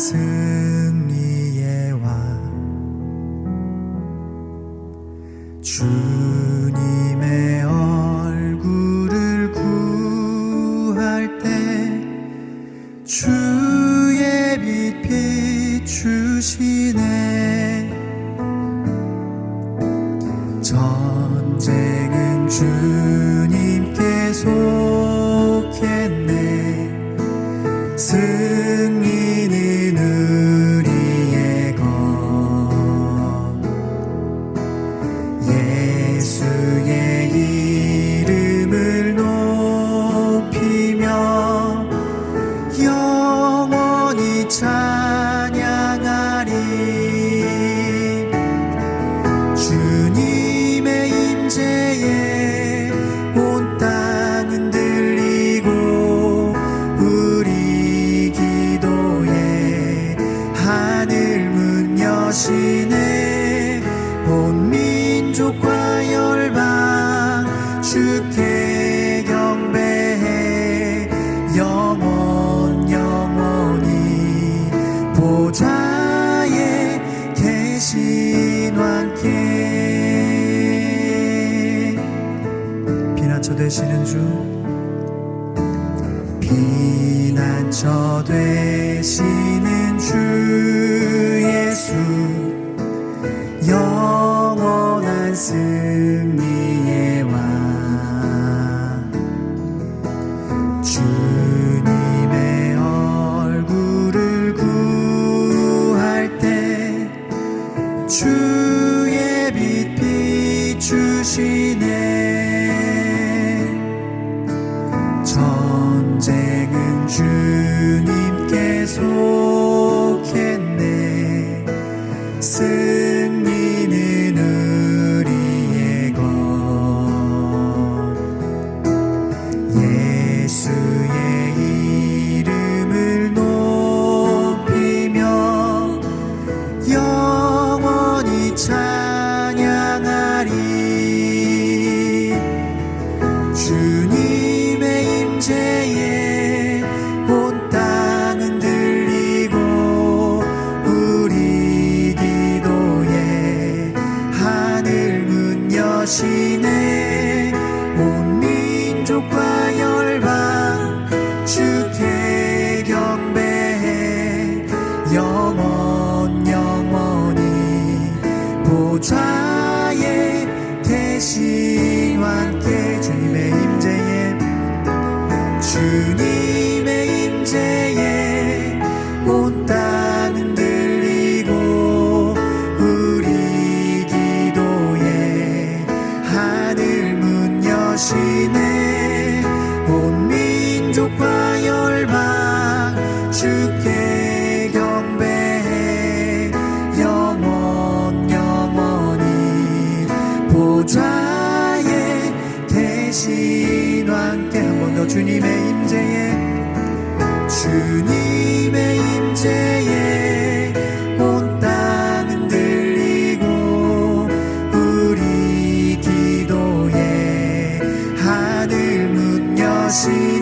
승리의 왕주 하늘 문 여시네 온 민족과 열방 주께 경배해 영원 영원히 보좌에 계신 왕께. 피난처 되시는 주 피난처 되시는 주 승리의 왕 주님의 얼굴을 구할 때 주의 빛 비추시네. 전쟁은 주님께 속했네 보좌에 계신 왕께 주님의 임재에 주님의 임재에 온 땅은 들리고 우리 기도에 하늘 문 여시네 온 민족과 열방 주께 계신 왕께 한 번 더 주님의 임재에 주님의 임재에 온 땅은 들리고 우리 기도에 하늘 문 여시